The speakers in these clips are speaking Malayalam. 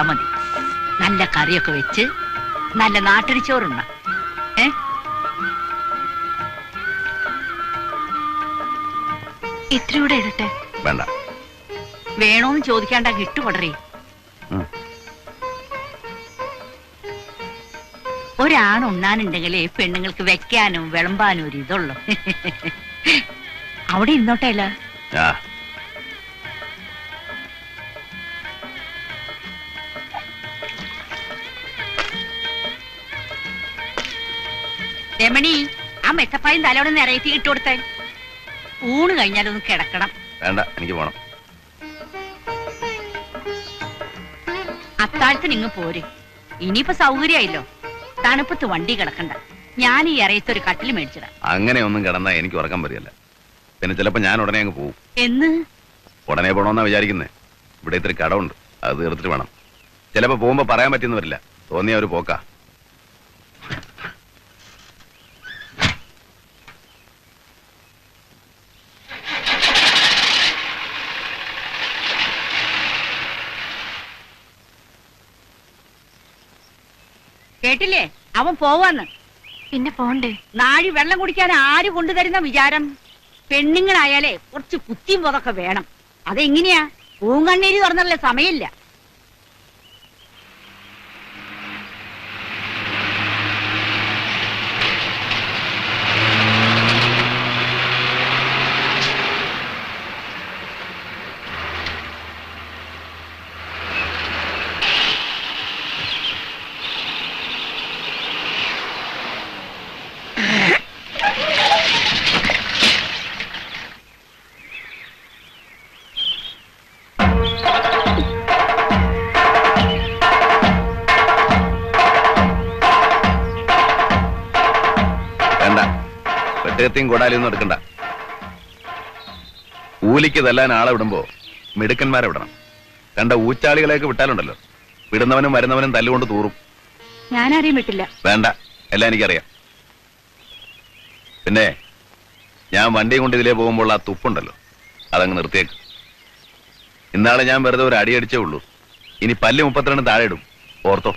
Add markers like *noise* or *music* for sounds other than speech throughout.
ഉണ്ടാ മതി. നല്ല കറിയൊക്കെ വെച്ച് നല്ല നാട്ടിരി ചോറുണ്ണ ഏ? ഇത്രയൂടെ ഇടട്ടെ? വേണ്ട. വേണോന്ന് ചോദിക്കാണ്ട കിട്ടുകൊടറി ഒരാണുണ്ണാനുണ്ടെങ്കിലേ ഒരാണ് ഉണ്ണാനുണ്ടെങ്കിലേ പെണ്ണുങ്ങൾക്ക് വെക്കാനും വിളമ്പാനും ഒരു ഇതുള്ളു. *laughs* അവിടെ ഇരുന്നോട്ടെ അല്ല. രമണി ആ മെത്തപ്പായും തലോടെ നിറയത്തി ഇട്ടു കൊടുത്തേ. ഊണ് കഴിഞ്ഞാലൊന്ന് കിടക്കണം. വേണ്ട എനിക്ക് പോണം. അത്താഴത്തിന് ഇങ്ങ് പോര്. ഇനിയിപ്പോ സൗകര്യമായില്ലോ. തണുപ്പത്ത് വണ്ടി കിടക്കണ്ട. ഞാൻ ഈ ഇറയത്ത് ഒരു കട്ടിൽ മേടിച്ചിടാം. അങ്ങനെ ഒന്നും കിടന്നാ എനിക്ക് ഉറക്കം വരികയല്ല. പിന്നെ ചിലപ്പോ ഞാൻ ഉടനെ അങ്ങ് പോകും എന്ന്? ഉടനെ പോണോന്നാ വിചാരിക്കുന്നേ. ഇവിടെ ഇത്തിരി കടമുണ്ട്. അത് തീർത്തിട്ട് വേണം. ചിലപ്പോ പോകുമ്പോ പറയാൻ പറ്റിയെന്ന് വരില്ല. തോന്നിയ ഒരു പോക്കാ. കേട്ടില്ലേ? അവൻ പോവാന്ന്. പിന്നെ പോണ്ടേ? നാഴി വെള്ളം കുടിക്കാൻ ആര് കൊണ്ടുതരുന്ന വിചാരം? പെണ്ണുങ്ങളായാലേ കുറച്ച് കുത്തിയും പോതൊക്കെ വേണം. അതെങ്ങനെയാ? പൂങ്കണ്ണീര് തുറന്നല്ലേ സമയമില്ല. വെട്ടകത്തെയും കൂടാലൊന്നും എടുക്കണ്ട. കൂലിക്ക് തല്ലാൻ ആളെ വിടുമ്പോ മിടുക്കന്മാരെ വിടണം. കണ്ട ഊച്ചാളികളെയൊക്കെ വിട്ടാലുണ്ടല്ലോ. വിടുന്നവനും വരുന്നവനും തല്ലുകൊണ്ട് തൂറും. ഞാനാരെയും വിട്ടില്ല. വേണ്ട എല്ലാം എനിക്കറിയാം. പിന്നെ ഞാൻ വണ്ടി കൊണ്ട് ഇതിലേ പോകുമ്പോൾ ആ തുപ്പുണ്ടല്ലോ. അതങ്ങ് നിർത്തിയേക്ക്. ഇന്നാളെ ഞാൻ വെറുതെ ഒരു അടിയടിച്ചേ ഉള്ളൂ. ഇനി പല്ല് മുപ്പത്തിരണ്ട് താഴെ ഇടും. ഓർത്തോ?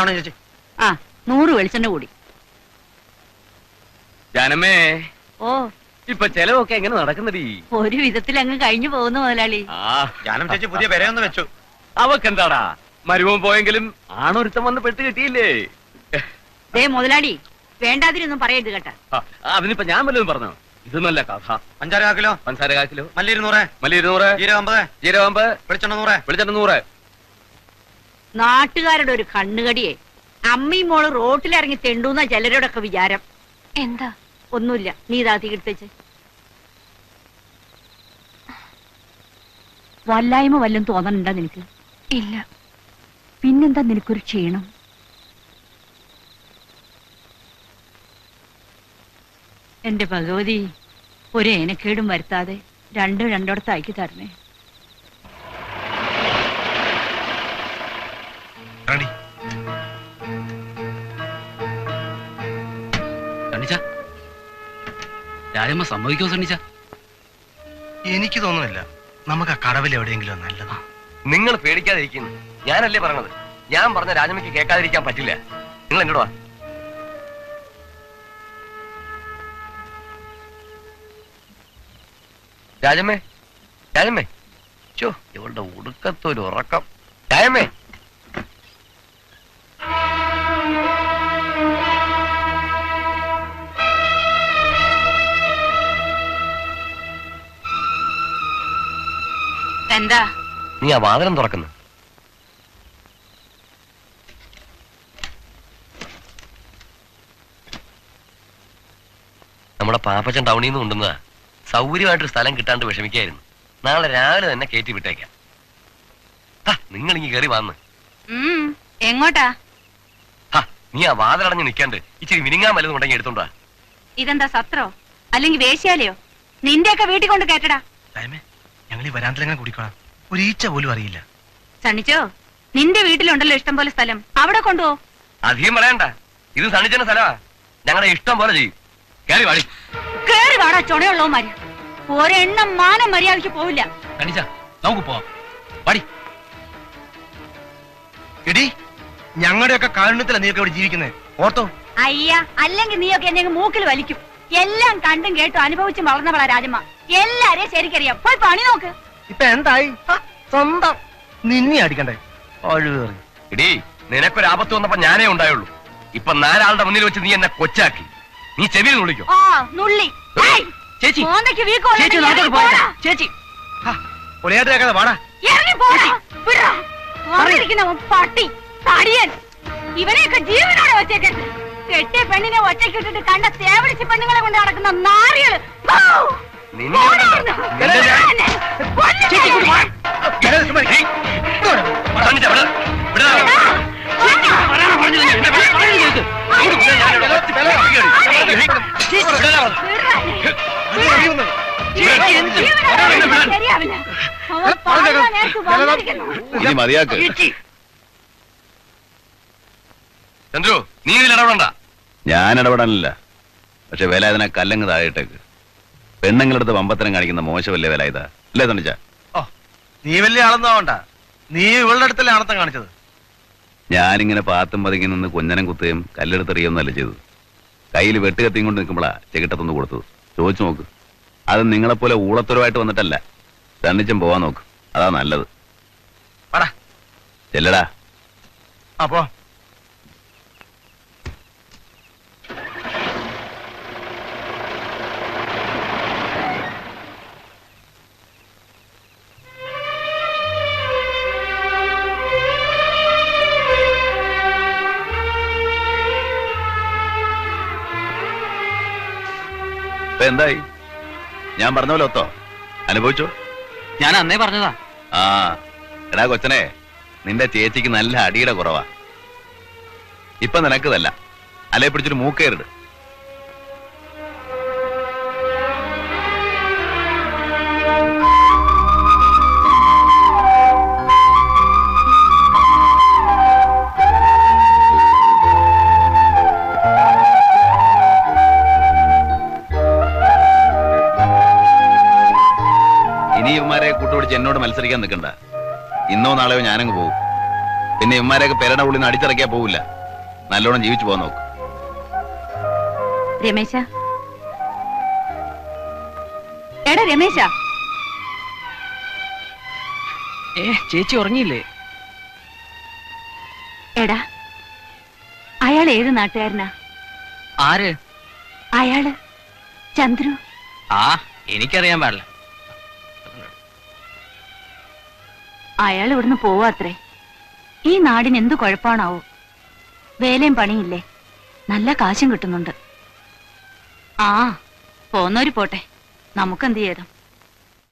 കാരണം ചേച്ചി ആ നൂറ് വെളിച്ചെണ്ണ കൂടി. ജനമേ ഓ. ഇപ്പൊ ചെലവൊക്കെ എങ്ങനെ നടക്കുന്നടി? ഒരു വിധത്തിൽ അങ്ങ് കഴിഞ്ഞു പോകുന്ന മുതലാളി. ആ. ജാനം ചേച്ചി പുതിയ പെരയൊന്ന് വെച്ചു. അവക്കെന്താടാ? മരുമോൻ പോയെങ്കിലും ആണൊരുത്തം വന്ന് പെട്ട് കിട്ടിയില്ലേ? ദേ മുതലാളി വേണ്ടാതിരൊന്നും പറയരുത് കേട്ടാ. ആ, അതിനിപ്പോ ഞാൻ വല്ലതും പറഞ്ഞു? ഇത് നല്ല കഥ. അഞ്ചാറ് കാക്കിലോ കിലോ. പഞ്ചസാര കാ കിലോ. മല്ലി ഇരുന്നൂറ്. മല്ലി ഇരുന്നൂറ്. ജീരകം അമ്പത്. ജീരകം അമ്പത്. വെളിച്ചെണ്ണ നൂറ്. വെളിച്ചെണ്ണ നൂറ്. നാട്ടുകാരുടെ ഒരു കണ്ണുകടിയെ. അമ്മയും മോൾ റോട്ടിലിറങ്ങി തെണ്ടൂന്ന ചിലരോടൊക്കെ വിചാരം. എന്താ? ഒന്നുമില്ല. നീ ഇതാ തീർത്തേച്ച് വല്ലായ്മ വല്ലതും തോന്നണുണ്ടോ നിനക്ക്? ഇല്ല. പിന്നെന്താ നിനക്കൊരു ക്ഷീണം? എന്റെ ഭഗവതി ഒരു ഏനക്കേടും വരുത്താതെ രണ്ടും രണ്ടിടത്ത് ആക്കി തരണേ. സണ്ണിച്ച. രാജമ്മ സമ്മതിക്കോ സണ്ണിച്ച? എനിക്ക് തോന്നുന്നില്ല. നമുക്ക് ആ കടവിൽ എവിടെയെങ്കിലും നല്ലതാ. നിങ്ങൾ പേടിക്കാതിരിക്കുന്നു ഞാനല്ലേ പറഞ്ഞത്? ഞാൻ പറഞ്ഞ രാജമ്മയ്ക്ക് കേൾക്കാതിരിക്കാൻ പറ്റില്ല. നിങ്ങൾ എന്നോട് വാ. രാജമ്മേ രാജമ്മേ. ചോ ഇവളുടെ ഉടുക്കത്തൊരു ഉറക്കം. രാജമ്മേ. എന്താ? നീ ആ വാതിലം തുറക്കുന്നു. നമ്മുടെ പാപ്പച്ചൻ ടൗണിൽ നിന്ന് കൊണ്ടുവന്നതാ. സൗകര്യമായിട്ടൊരു സ്ഥലം കിട്ടാണ്ട് വിഷമിക്കായിരുന്നു. നാളെ രാവിലെ തന്നെ കയറ്റി വിട്ടേക്കാം. നിങ്ങൾ ഇങ്ങി കയറി വന്ന്. എങ്ങോട്ടാ? നീ ആ വാതിലടഞ്ഞ് നിൽക്കാണ്ട് ഇച്ചിരി മിനിങ്ങാൻ വല്ലതും ഉണ്ടെങ്കിൽ എടുത്തോണ്ടാ ഇതെന്താ സത്രോ? അല്ലെങ്കിൽ വേശ്യാലയോ? നിന്റെയൊക്കെ വീട്ടിൽ കൊണ്ട് കേട്ടടാ ഞങ്ങൾ ഈ വരാന്തലങ്ങനെ കുടിക്കണം ഒരു ഈച്ച പോലും അറിയില്ല. സണ്ണിച്ചോ നിന്റെ വീട്ടിലുണ്ടല്ലോ ഇഷ്ടം പോലെ സ്ഥലം. അവിടെ കൊണ്ടുപോ. അധികം പറയണ്ട. ഇത് സണിച്ചെന്ന സ്ഥലമാ. ഞങ്ങളെ ഇഷ്ടം പോലെ ചെയ്യും. കേറി വാടി. കേറി വാടാ ചുണയുള്ളവന്മാര്. ഒരെണ്ണം മാനം മര്യാദയ്ക്ക് പോവില്ല. സണ്ണിച്ച നമുക്ക് പോവാം. വാടി. എടി ഞങ്ങളുടെയൊക്കെ കാരുണ്യത്തില നീയൊക്കെ ഇവിടെ ജീവിക്കുന്നത് ഓർത്തോ? അയ്യ അല്ലെങ്കിൽ നീയൊക്കെ എന്നെ അങ്ങ് മൂക്കിൽ വലിക്കും. എല്ലാം കണ്ടും കേട്ടും അനുഭവിച്ചും വളർന്നവളാ രാജമ്മ. എല്ലാരെയും ശരിക്കറിയാം. പോയി പണി നോക്ക്. ഇപ്പൊ എന്തായി? സ്വന്തം. നിന്നെ അടിക്കണ്ടേ? ഒഴിവേറി ഇടി നിനക്കൊരു ആപത്ത് വന്നപ്പോ ഞാനേ ഉണ്ടായുള്ളൂ. ഇപ്പൊ നാലാളുടെ മുന്നിൽ വെച്ച് നീ എന്നെ കൊച്ചാക്കി. നീ ചെവിയിൽ നുള്ളിക്കോ. ആ നുള്ളി. ഏയ്, ചേച്ചി. മോന്തയ്ക്ക് വീക്കമുള്ള ചേച്ചി നാട്ടോട്ട് പോടാ. പോയതാ. ചേച്ചി. പൊളിയായിട്ട് വാടാ. ഇറങ്ങി പോടാ. വിടടാ. വന്നിരിക്കുന്നവൻ പട്ടി തടിയൻ. ഇവനെയൊക്കെ ജീവനോടെ വെച്ചേക്കരുത്. കെട്ടിയ പെണ്ണിനെ ഒറ്റയ്ക്കിട്ടിട്ട് കണ്ട തേവടിച്ച് പെണ്ണുങ്ങളെ കൊണ്ട് നടക്കുന്ന നാറികൾ. ഇനി മതിയാക്ക്. ചന്ദ്രു നീ ഇതിൽ ഇടപെടണ്ട. ഞാൻ ഇടപെടാനില്ല. പക്ഷെ വില അതിനെ കല്ലങ്ങ് താഴേട്ടേക്ക് പെണ്ണുങ്ങളടുത്ത് വമ്പത്തനം കാണിക്കുന്ന മോശമല്ലേ വില ഇതാ അല്ലേ തണിച്ച ഓ നീ വലിയ ആളൊന്നാവണ്ട നീ ഇവളുടെ അടുത്തല്ലേ ആണത്തം കാണിച്ചത്. ഞാനിങ്ങനെ പാത്തും പതുങ്ങി നിന്ന് കുഞ്ഞനം കുത്തുകയും കല്ലെടുത്തെറിയൊന്നല്ല ചെയ്തത്. കയ്യിൽ വെട്ടുകത്തിയും കൊണ്ട് നിൽക്കുമ്പോഴാ ചെകിട്ടത്തൊന്ന് കൊടുത്തു ചോദിച്ചു നോക്ക്. അത് നിങ്ങളെപ്പോലെ ഊളത്തരമായിട്ട് വന്നിട്ടല്ല. തണ്ണിച്ചും പോവാൻ നോക്ക്. അതാ നല്ലത്. ചെല്ലടാ. അപ്പോ ഇപ്പൊ എന്തായി? ഞാൻ പറഞ്ഞ പോലെ ഒത്തോ? അനുഭവിച്ചോ? ഞാൻ അന്നേ പറഞ്ഞതാ. ആ എടാ കൊച്ചനെ നിന്റെ ചേച്ചിക്ക് നല്ല അടിയുടെ കുറവാ. ഇപ്പൊ നിനക്കതല്ല അല്ലെ പിടിച്ചൊരു മൂക്കേറിട്. എന്നോട് മത്സരിക്കാൻ നിൽക്കണ്ട. ഇന്നോ നാളെയോ ഞാനങ്ങ് പോകും പിന്നെ ഇമ്മാരെയൊക്കെ പെരട ഉള്ളിൽ നിന്ന് അടിച്ചിറക്കിയാ പോവില്ല. നല്ലോണം ജീവിച്ചു പോകാൻ നോക്ക്. രമേശ. എടാ രമേശ. ഏ ചേച്ചി ഉറങ്ങിയില്ലേ? എടാ അയാൾ ഏത് നാട്ടുകാരനാ? ആര്? അയാൾ ചന്ദ്രു. ആ എനിക്കറിയാൻ പാടില്ല. അയാൾ ഇവിടുന്ന് പോവാത്രേ ഈ നാടിന് എന്ത് കുഴപ്പമാണാവോ വേലയും പണിയില്ലേ? നല്ല കാശും കിട്ടുന്നുണ്ട്. ആ പോന്നോര് പോട്ടെ. നമുക്കെന്ത് ചെയ്താം